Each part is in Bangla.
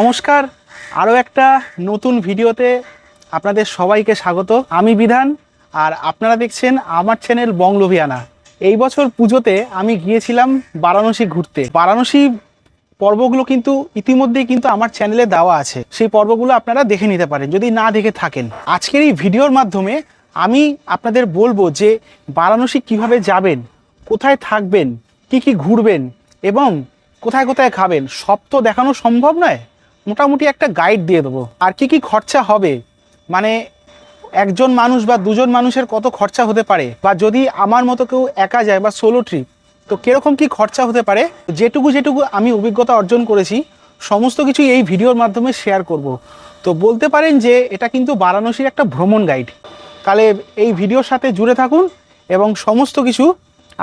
নমস্কার। আরও একটা নতুন ভিডিওতে আপনাদের সবাইকে স্বাগত। আমি বিধান, আর আপনারা দেখছেন আমার চ্যানেল বংলভিয়ানা এই বছর পুজোতে আমি গিয়েছিলাম বারাণসী ঘুরতে। বারাণসী পর্বগুলো কিন্তু ইতিমধ্যেই কিন্তু আমার চ্যানেলে দেওয়া আছে। সেই পর্বগুলো আপনারা দেখে নিতে পারেন, যদি না দেখে থাকেন। আজকের এই ভিডিওর মাধ্যমে আমি আপনাদের বলব যে বারাণসী কীভাবে যাবেন, কোথায় থাকবেন, কি কি ঘুরবেন এবং কোথায় কোথায় খাবেন, সব তো দেখানো সম্ভব নয়? মোটামুটি একটা গাইড দিয়ে দেবো। আর কি কি খরচা হবে? মানে একজন মানুষ বা দুজন মানুষের কত খরচা হতে পারে? বা যদি আমার মতো কেউ একা যায় বা সোলো ট্রিপ তো কীরকম কি খরচা হতে পারে? যেটুকু যেটুকু আমি অভিজ্ঞতা অর্জন করেছি, সমস্ত কিছু এই ভিডিওর মাধ্যমে শেয়ার করব। তো বলতে পারেন যে এটা কিন্তু বারাণসীর একটা ভ্রমণ গাইড তাহলে এই ভিডিওর সাথে জুড়ে থাকুন এবং সমস্ত কিছু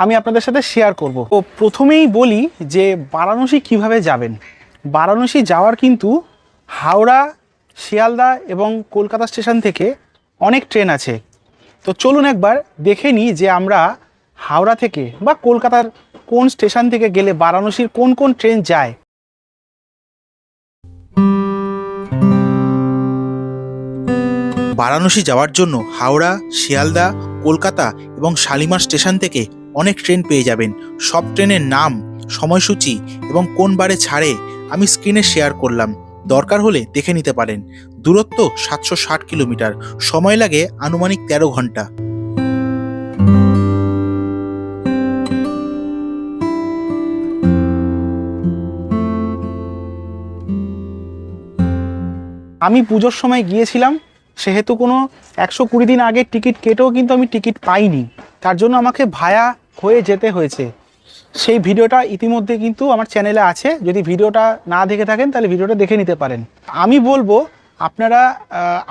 আমি আপনাদের সাথে শেয়ার করব। তো প্রথমেই বলি যে বারাণসী কীভাবে যাবেন? বারাণসী যাওয়ার কিন্তু হাওড়া, শিয়ালদা এবং কলকাতা স্টেশন থেকে অনেক ট্রেন আছে। তো চলুন একবার দেখে নিই যে আমরা হাওড়া থেকে বা কলকাতার কোন স্টেশন থেকে গেলে বারাণসীর কোন কোন ট্রেন যায়। বারাণসী যাওয়ার জন্য হাওড়া, শিয়ালদা, কলকাতা এবং শালিমার স্টেশন থেকে অনেক ট্রেন পেয়ে যাবেন। সব ট্রেনের নাম, সময়সূচি এবং কোন বারে ছাড়ে আমি স্ক্রিনে শেয়ার করলাম। দরকার হলে দেখে নিতে পারেন। দূরত্ব সাতশো ষাট কিলোমিটার। সময় লাগে আনুমানিক তেরো ঘণ্টা। আমি পুজোর সময় গিয়েছিলাম, সেহেতু কোনো একশো কুড়ি দিন আগে টিকিট কেটেও কিন্তু আমি টিকিট পাইনি। তার জন্য আমাকে ভায়া হয়ে যেতে হয়েছে। সেই ভিডিওটা ইতিমধ্যে কিন্তু আমার চ্যানেলে আছে। যদি ভিডিওটা না দেখে থাকেন, তাহলে ভিডিওটা দেখে নিতে পারেন। আমি বলব, আপনারা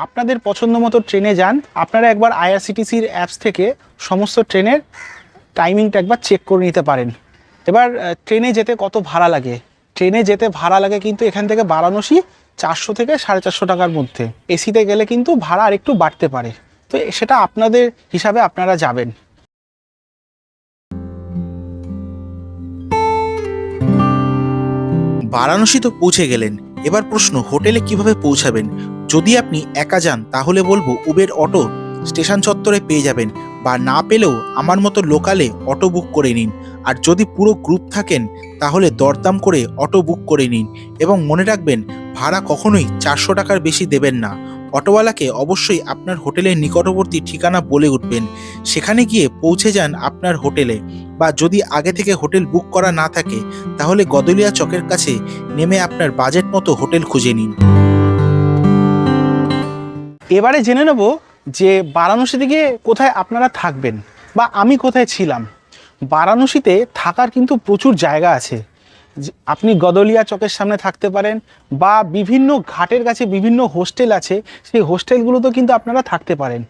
আপনাদের পছন্দ মতো ট্রেনে যান। আপনারা একবার আইআরসিটিসির অ্যাপস থেকে সমস্ত ট্রেনের টাইমিংটা একবার চেক করে নিতে পারেন। এবার ট্রেনে যেতে কত ভাড়া লাগে? ট্রেনে যেতে ভাড়া লাগে কিন্তু এখান থেকে বারাণসী চারশো থেকে সাড়ে চারশো টাকার মধ্যে। এসিতে গেলে কিন্তু ভাড়া আরেকটু বাড়তে পারে। তো সেটা আপনাদের হিসাবে আপনারা যাবেন। বারাণসী তো পৌঁছে গেলেন। এবার প্রশ্ন, হোটেলে কীভাবে পৌঁছাবেন? যদি আপনি একা যান, তাহলে বলব উবের অটো স্টেশন চত্বরে পেয়ে যাবেন বা না পেলেও আমার মতো লোকালে অটো বুক করে নিন। আর যদি পুরো গ্রুপ থাকেন, তাহলে দরদাম করে অটো বুক করে নিন। এবং মনে রাখবেন, ভাড়া কখনোই চারশো টাকার বেশি দেবেন না। অটোওয়ালাকে অবশ্যই আপনার হোটেলের নিকটবর্তী ঠিকানা বলে উঠবেন। সেখানে গিয়ে পৌঁছে যান আপনার হোটেলে বা যদি আগে থেকে হোটেল বুক করা না থাকে, তাহলে গদলিয়া চকের কাছে নেমে আপনার বাজেট মতো হোটেল খুঁজে নিন। এবারে জেনে নেব যে বারাণসী থেকে কোথায় আপনারা থাকবেন বা আমি কোথায় ছিলাম। বারাণসীতে থাকার কিন্তু প্রচুর জায়গা আছে। আপনি গদলিয়া চকের সামনে থাকতে পারেন বা বিভিন্ন ঘাটের কাছে বিভিন্ন হোস্টেল আছে, সেই হোস্টেলগুলোতেও কিন্তু আপনারা থাকতে পারেন।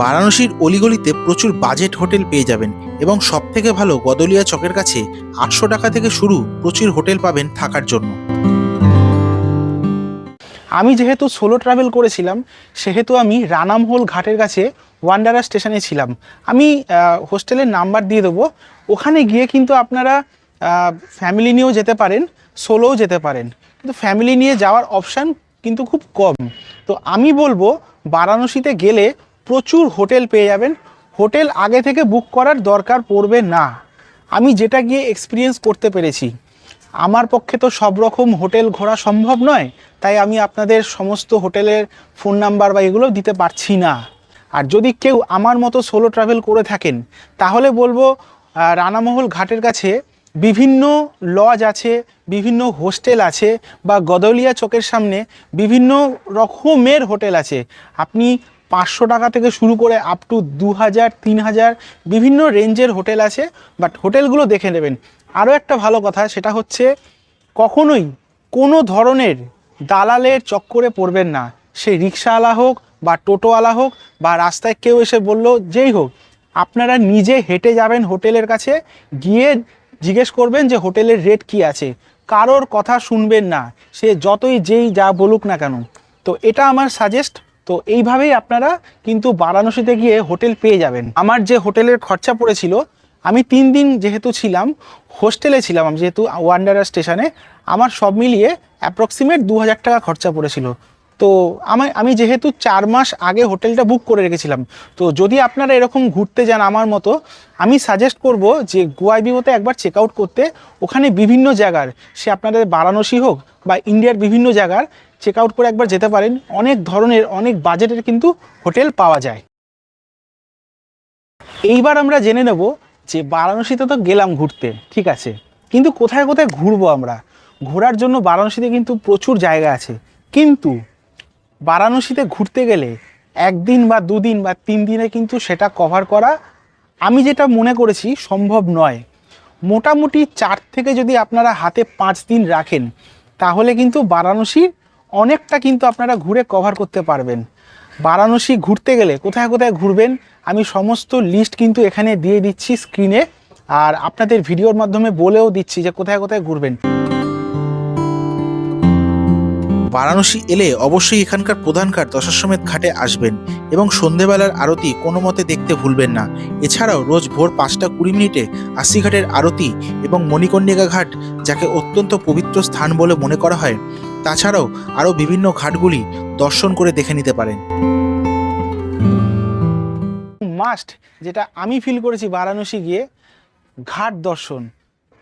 বারাণসীর অলিগলিতে প্রচুর বাজেট হোটেল পেয়ে যাবেন এবং সব থেকে ভালো গদলিয়া চকের কাছে আটশো টাকা থেকে শুরু প্রচুর হোটেল পাবেন থাকার জন্য। আমি যেহেতু সোলো ট্রাভেল করেছিলাম, সেহেতু আমি রানামহোল ঘাটের কাছে ওয়ান্ডারা স্টেশনে ছিলাম। আমি হোস্টেলের নাম্বার দিয়ে দেবো। ওখানে গিয়ে কিন্তু আপনারা ফ্যামিলি নিয়েও যেতে পারেন সোলোও যেতে পারেন। কিন্তু ফ্যামিলি নিয়ে যাওয়ার অপশান কিন্তু খুব কম। তো আমি বলব, বারাণসীতে গেলে প্রচুর হোটেল পেয়ে যাবেন। হোটেল আগে থেকে বুক করার দরকার পড়বে না। আমি যেটা গিয়ে এক্সপিরিয়েন্স করতে পেরেছি আমার পক্ষে তো সব রকম হোটেল ঘোরা সম্ভব নয়, তাই আমি আপনাদের সমস্ত হোটেলের ফোন নাম্বার বা এগুলো দিতে পারছি না। আর যদি কেউ আমার মতো সোলো ট্রাভেল করে থাকেন, তাহলে বলব রানামহল ঘাটের কাছে বিভিন্ন লজ আছে, বিভিন্ন হোস্টেল আছে, বা গদলিয়া চকের সামনে বিভিন্ন রকমের হোটেল আছে। আপনি পাঁচশো টাকা থেকে শুরু করে আপ টু দু হাজার, তিন হাজার বিভিন্ন রেঞ্জের হোটেল আছে বাট হোটেলগুলো দেখে নেবেন। আরও একটা ভালো কথা, সেটা হচ্ছে কখনোই কোনো ধরনের দালালের চক্করে পড়বেন না। সে রিক্সাওয়ালা হোক বা টোটোওয়ালা হোক বা রাস্তায় কেউ এসে বলল, যেই হোক, আপনারা নিজে হেঁটে যাবেন হোটেলের কাছে, গিয়ে জিজ্ঞেস করবেন যে হোটেলের রেট কি আছে। কারোর কথা শুনবেন না। সে যতই যেই যা বলুক না কেন। তো এটা আমার সাজেস্ট তো এইভাবেই আপনারা কিন্তু বারাণসীতে গিয়ে হোটেল পেয়ে যাবেন। আমার যে হোটেলের খরচা পড়েছিল আমি তিন দিন যেহেতু ছিলাম, হোস্টেলে ছিলাম আমি যেহেতু ওয়ান্ডারা স্টেশনে, আমার সব মিলিয়ে অ্যাপ্রক্সিমেট দু হাজার টাকা খরচা পড়েছিল। তো আমি আমি যেহেতু চার মাস আগে হোটেলটা বুক করে রেখেছিলাম, তো যদি আপনারা এরকম ঘুরতে যান আমার মতো, আমি সাজেস্ট করব যে গোয়াই গোয়াইবিওতে একবার চেক আউট করতে, ওখানে বিভিন্ন জায়গার, সে আপনাদের বারাণসী হোক বা ইন্ডিয়ার বিভিন্ন জায়গার চেক আউট করে একবার যেতে পারেন, অনেক ধরনের, অনেক বাজেটের কিন্তু হোটেল পাওয়া যায়। এইবার আমরা জেনে নেব যে বারাণসীতে তো গেলাম ঘুরতে, ঠিক আছে। কিন্তু কোথায় কোথায় ঘুরবো আমরা? ঘোরার জন্য বারাণসীতে কিন্তু প্রচুর জায়গা আছে। কিন্তু বারাণসীতে ঘুরতে গেলে একদিন বা দুদিন বা তিন দিনে কিন্তু সেটা কভার করা আমি যেটা মনে করেছি সম্ভব নয়। মোটামুটি চার থেকে যদি আপনারা হাতে পাঁচ দিন রাখেন, তাহলে কিন্তু বারাণসীর অনেকটা কিন্তু আপনারা ঘুরে কভার করতে পারবেন। বারাণসী ঘুরতে গেলে কোথায় কোথায় ঘুরবেন, আমি সমস্ত লিস্ট কিন্তু এখানে দিয়ে দিচ্ছি স্ক্রিনে আর আপনাদের ভিডিওর মাধ্যমে বলেও দিচ্ছি যে কোথায় কোথায় ঘুরবেন। বারাণসী এলে অবশ্যই এখানকার প্রধানকার দশাশ্বমেধ ঘাটে আসবেন এবং সন্ধেবেলার আরতি কোনো মতে দেখতে ভুলবেন না। এছাড়াও রোজ ভোর পাঁচটা কুড়ি মিনিটে আশিঘাটের আরতি এবং মণিকর্ণিকা ঘাট, যাকে অত্যন্ত পবিত্র স্থান বলে মনে করা হয়, তাছাড়াও আরও বিভিন্ন ঘাটগুলি দর্শন করে দেখে নিতে পারেন। মাস্ট যেটা আমি ফিল করেছি বারাণসী গিয়ে, ঘাট দর্শন।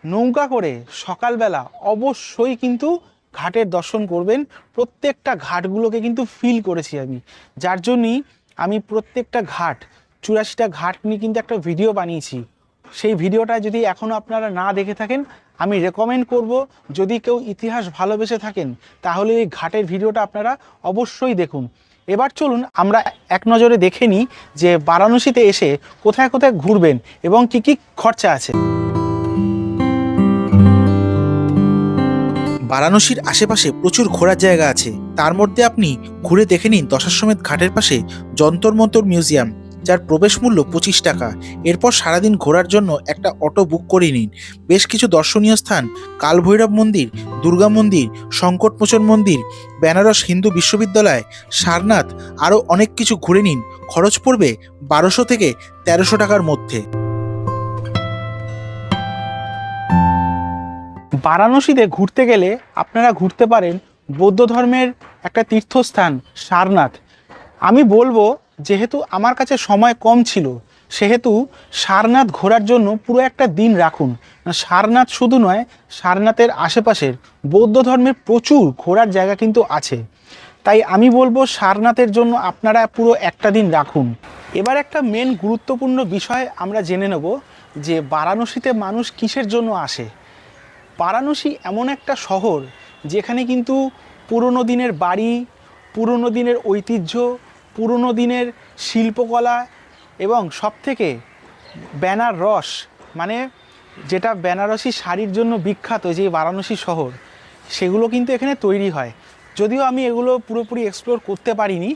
নৌকা করে সকালবেলা অবশ্যই কিন্তু ঘাটের দর্শন করবেন। প্রত্যেকটা ঘাটগুলোকে কিন্তু ফিল করেছি আমি। যার জন্যই আমি প্রত্যেকটা ঘাট, চুরাশিটা ঘাট নিয়ে কিন্তু একটা ভিডিও বানিয়েছি। সেই ভিডিওটা যদি এখনও আপনারা না দেখে থাকেন আমি রেকমেন্ড করব, যদি কেউ ইতিহাস ভালোবেসে থাকেন, তাহলে এই ঘাটের ভিডিওটা আপনারা অবশ্যই দেখুন। এবার চলুন, আমরা এক নজরে দেখে নিই যে বারাণসীতে এসে কোথায় কোথায় ঘুরবেন এবং কি কি খরচা আছে। বারাণসীর আশেপাশে প্রচুর ঘোরার জায়গা আছে। তার মধ্যে আপনি ঘুরে দেখে নিন দশাশ্বমেধ ঘাটের পাশে যন্তর মন্তর মিউজিয়াম। যার প্রবেশ মূল্য পঁচিশ টাকা। এরপর সারাদিন ঘোরার জন্য একটা অটো বুক করে নিন। বেশ কিছু দর্শনীয় স্থান, কালভৈরব মন্দির, দুর্গা মন্দির, সংকটমোচন মন্দির, বেনারস হিন্দু বিশ্ববিদ্যালয়, সারনাথ, আরও অনেক কিছু ঘুরে নিন। খরচ পড়বে বারোশো থেকে তেরোশো টাকার মধ্যে। বারাণসীতে ঘুরতে গেলে আপনারা ঘুরতে পারেন বৌদ্ধ ধর্মের একটা তীর্থস্থান, সারনাথ। আমি বলব যেহেতু আমার কাছে সময় কম ছিল, সেহেতু সারনাথ ঘোরার জন্য পুরো একটা দিন রাখুন। সারনাথ শুধু নয়, সারনাথের আশেপাশের বৌদ্ধ ধর্মের প্রচুর ঘোরার জায়গা কিন্তু আছে। তাই আমি বলব সারনাথের জন্য আপনারা পুরো একটা দিন রাখুন। এবার একটা মেন গুরুত্বপূর্ণ বিষয় আমরা জেনে নেব যে বারাণসীতে মানুষ কিসের জন্য আসে। বারাণসী এমন একটা শহর যেখানে কিন্তু পুরনো দিনের বাড়ি, পুরনো দিনের ঐতিহ্য পুরনো দিনের শিল্পকলা এবং সবথেকে বেনারস মানে যেটা বেনারসি শাড়ির জন্য বিখ্যাত যে বারাণসী শহর, সেগুলো কিন্তু এখানে তৈরি হয়। যদিও আমি এগুলো পুরোপুরি এক্সপ্লোর করতে পারিনি,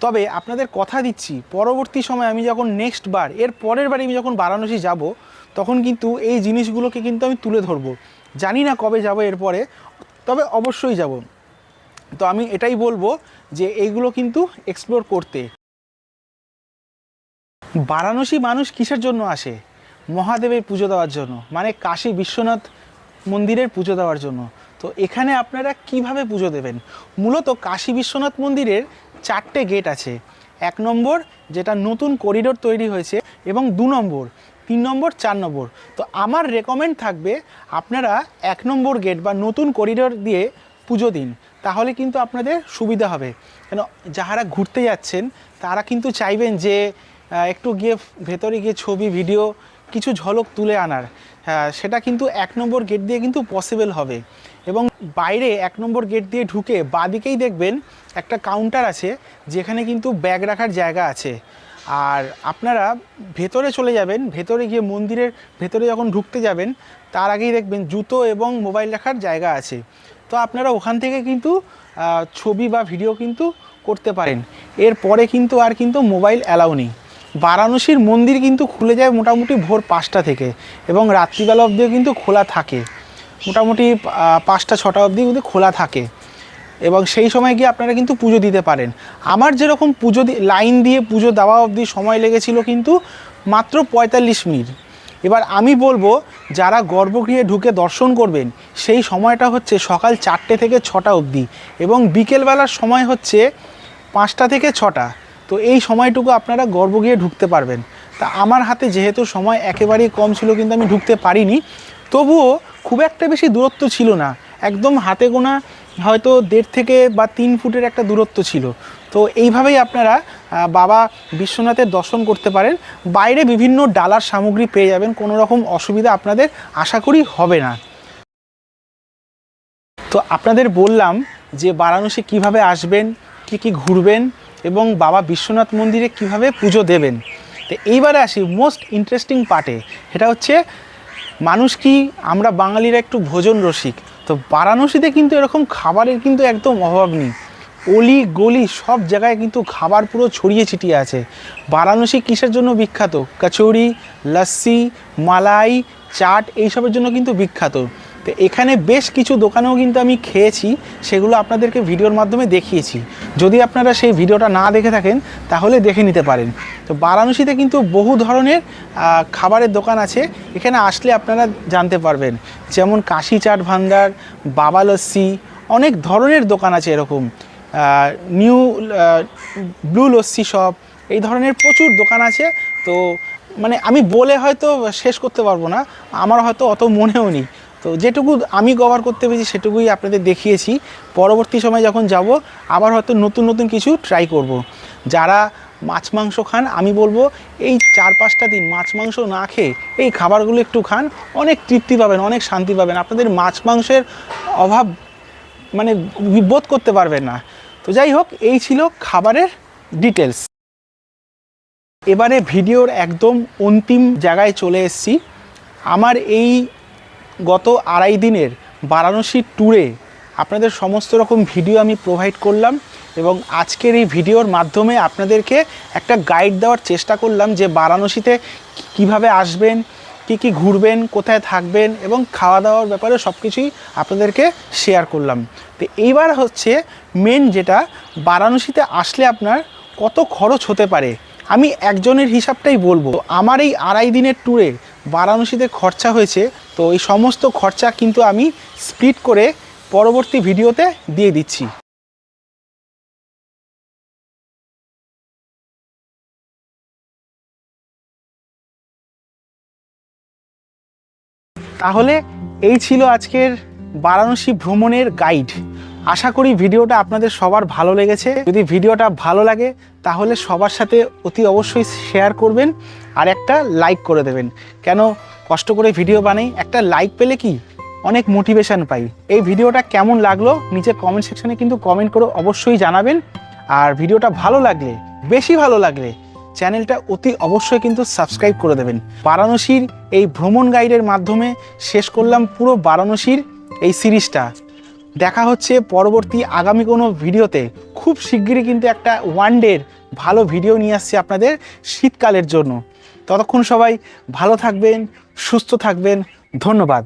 তবে আপনাদের কথা দিচ্ছি, পরবর্তী সময় আমি যখন নেক্সট বার, এর পরের বার আমি যখন বারাণসী যাব, তখন কিন্তু এই জিনিসগুলোকে কিন্তু আমি তুলে ধরবো। জানি না কবে যাব এরপরে, তবে অবশ্যই যাব। তো আমি এটাই বলব যে এইগুলো কিন্তু এক্সপ্লোর করতে। বারাণসী মানুষ কিসের জন্য আসে? মহাদেবের পুজো দেওয়ার জন্য মানে কাশী বিশ্বনাথ মন্দিরের পুজো দেওয়ার জন্য। তো এখানে আপনারা কীভাবে পুজো দেবেন? মূলত কাশী বিশ্বনাথ মন্দিরের চারটে গেট আছে। এক নম্বর, যেটা নতুন করিডোর তৈরি হয়েছে, এবং দু নম্বর, তিন নম্বর, চার নম্বর। তো আমার রেকমেন্ড থাকবে আপনারা এক নম্বর গেট বা নতুন করিডোর দিয়ে পুজো দিন। তাহলে কিন্তু আপনাদের সুবিধা হবে। কেন, যাহারা ঘুরতে যাচ্ছেন, তারা কিন্তু চাইবেন যে একটু গিয়ে ভেতরে গিয়ে ছবি ভিডিও কিছু ঝলক তুলে আনার। সেটা কিন্তু এক নম্বর গেট দিয়ে কিন্তু পসিবল হবে। এবং বাইরে এক নম্বর গেট দিয়ে ঢুকে বাদিকেই দেখবেন একটা কাউন্টার আছে, যেখানে কিন্তু ব্যাগ রাখার জায়গা আছে। আর আপনারা ভেতরে চলে যাবেন, ভেতরে গিয়ে মন্দিরের ভেতরে যখন ঢুকতে যাবেন, তার আগেই দেখবেন জুতো এবং মোবাইল রাখার জায়গা আছে। তো আপনারা ওখান থেকে কিন্তু ছবি বা ভিডিও কিন্তু করতে পারেন। এরপরে কিন্তু আর কিন্তু মোবাইল অ্যালাউ নেই। বারাণসীর মন্দির কিন্তু খুলে যায় মোটামুটি ভোর পাঁচটা থেকে এবং রাত্রিবেলা অবধিও কিন্তু খোলা থাকে। মোটামুটি পাঁচটা, ছটা অবধি কিন্তু খোলা থাকে এবং সেই সময় গিয়ে আপনারা কিন্তু পুজো দিতে পারেন। আমার যেরকম পুজো লাইন দিয়ে পুজো দেওয়া অবধি সময় লেগেছিল কিন্তু মাত্র পঁয়তাল্লিশ মিনিট। এবার আমি বলব, যারা গর্ভগৃহে ঢুকে দর্শন করবেন, সেই সময়টা হচ্ছে সকাল চারটে থেকে ছটা অবধি এবং বিকেলবেলার সময় হচ্ছে পাঁচটা থেকে ছটা। তো এই সময়টুকু আপনারা গর্ভগৃহে ঢুকতে পারবেন। তা আমার হাতে যেহেতু সময় একেবারেই কম ছিল কিন্তু আমি ঢুকতে পারিনি, তবুও খুব একটা বেশি দূরত্ব ছিল না। একদম হাতে গোনা হয়তো দেড় থেকে বা তিন ফুটের একটা দূরত্ব ছিল। তো এইভাবেই আপনারা বাবা বিশ্বনাথের দর্শন করতে পারেন। বাইরে বিভিন্ন ডালার সামগ্রী পেয়ে যাবেন কোনো রকম অসুবিধা আপনাদের আশা করি হবে না। তো আপনাদের বললাম যে বারাণসী কীভাবে আসবেন, কি কি ঘুরবেন এবং বাবা বিশ্বনাথ মন্দিরে কীভাবে পুজো দেবেন। তো এইবারে আসি মোস্ট ইন্টারেস্টিং পার্টে, সেটা হচ্ছে মানুষ কি আমরা বাঙালিরা একটু ভোজন রসিক। তো বারাণসীতে কিন্তু এরকম খাবারের কিন্তু একদম অভাব নেই। অলি গলি সব জায়গায় কিন্তু খাবার পুরো ছড়িয়ে ছিটিয়ে আছে। বারাণসী কিসের জন্য বিখ্যাত? কচুরি, লস্যি, মালাই, চাট এইসবের জন্য কিন্তু বিখ্যাত। তো এখানে বেশ কিছু দোকানেও কিন্তু আমি খেয়েছি, সেগুলো আপনাদেরকে ভিডিওর মাধ্যমে দেখিয়েছি। যদি আপনারা সেই ভিডিওটা না দেখে থাকেন, তাহলে দেখে নিতে পারেন। তো বারাণসীতে কিন্তু বহু ধরনের খাবারের দোকান আছে। এখানে আসলে আপনারা জানতে পারবেন, যেমন কাশি চাট ভান্ডার, বাবা লস্যি, অনেক ধরনের দোকান আছে এরকম। নিউ ব্লু লস্যি শপ এই ধরনের প্রচুর দোকান আছে। তো মানে আমি বলে হয়তো শেষ করতে পারব না, আমার হয়তো অত মনেও নেই। তো যেটুকু আমি কভার করতে পেরেছি, সেটুকুই আপনাদের দেখিয়েছি। পরবর্তী সময় যখন যাব, আবার হয়তো নতুন নতুন কিছু ট্রাই করব। যারা মাছ মাংস খান, আমি বলব, এই চার পাঁচটা দিন মাছ মাংস না খেয়ে এই খাবারগুলো একটু খান, অনেক তৃপ্তি পাবেন, অনেক শান্তি পাবেন। আপনাদের মাছ মাংসের অভাব মানে বোধ করতে পারবেন না। তো যাই হোক, এই ছিল খাবারের ডিটেলস এবারে ভিডিওর একদম অন্তিম জায়গায় চলে এসেছি। আমার এই গত আড়াই দিনের বারাণসী ট্যুরে আপনাদের সমস্ত রকম ভিডিও আমি প্রোভাইড করলাম এবং আজকের এই ভিডিওর মাধ্যমে আপনাদেরকে একটা গাইড দেওয়ার চেষ্টা করলাম যে বারাণসীতে কীভাবে আসবেন কি কি ঘুরবেন, কোথায় থাকবেন এবং খাওয়া দাওয়ার ব্যাপারে সব কিছুই আপনাদেরকে শেয়ার করলাম। তো এইবার হচ্ছে মেন যেটা, বারাণসীতে আসলে আপনার কত খরচ হতে পারে? আমি একজনের হিসাবটাই বলব। আমার এই আড়াই দিনের ট্যুরে বারাণসীতে খরচা হয়েছে, তো এই সমস্ত খরচা কিন্তু আমি স্প্লিট করে পরবর্তী ভিডিওতে দিয়ে দিচ্ছি। তাহলে এই ছিল আজকের বারাণসী ভ্রমণের গাইড আশা করি ভিডিওটা আপনাদের সবার ভালো লেগেছে। যদি ভিডিওটা ভালো লাগে, তাহলে সবার সাথে অতি অবশ্যই শেয়ার করবেন আর একটা লাইক করে দেবেন। কেন? কষ্ট করে ভিডিও বানাই। একটা লাইক পেলে কি? অনেক মোটিভেশন পাই। এই ভিডিওটা কেমন লাগল? নিচে কমেন্ট সেকশনে কিন্তু কমেন্ট করে অবশ্যই জানাবেন। আর ভিডিওটা ভালো লাগলে, বেশি ভালো লাগলে চ্যানেলটা অতি অবশ্যই কিন্তু সাবস্ক্রাইব করে দেবেন। বারাণসীর এই ভ্রমণ গাইডের মাধ্যমে শেষ করলাম পুরো বারাণসীর এই সিরিজটা। দেখা হচ্ছে পরবর্তী আগামী কোনো ভিডিওতে। খুব শিগগিরই কিন্তু একটা ওয়ান ডের ভালো ভিডিও নিয়ে আসছি আপনাদের শীতকালের জন্য। ততক্ষণ সবাই ভালো থাকবেন, সুস্থ থাকবেন। ধন্যবাদ।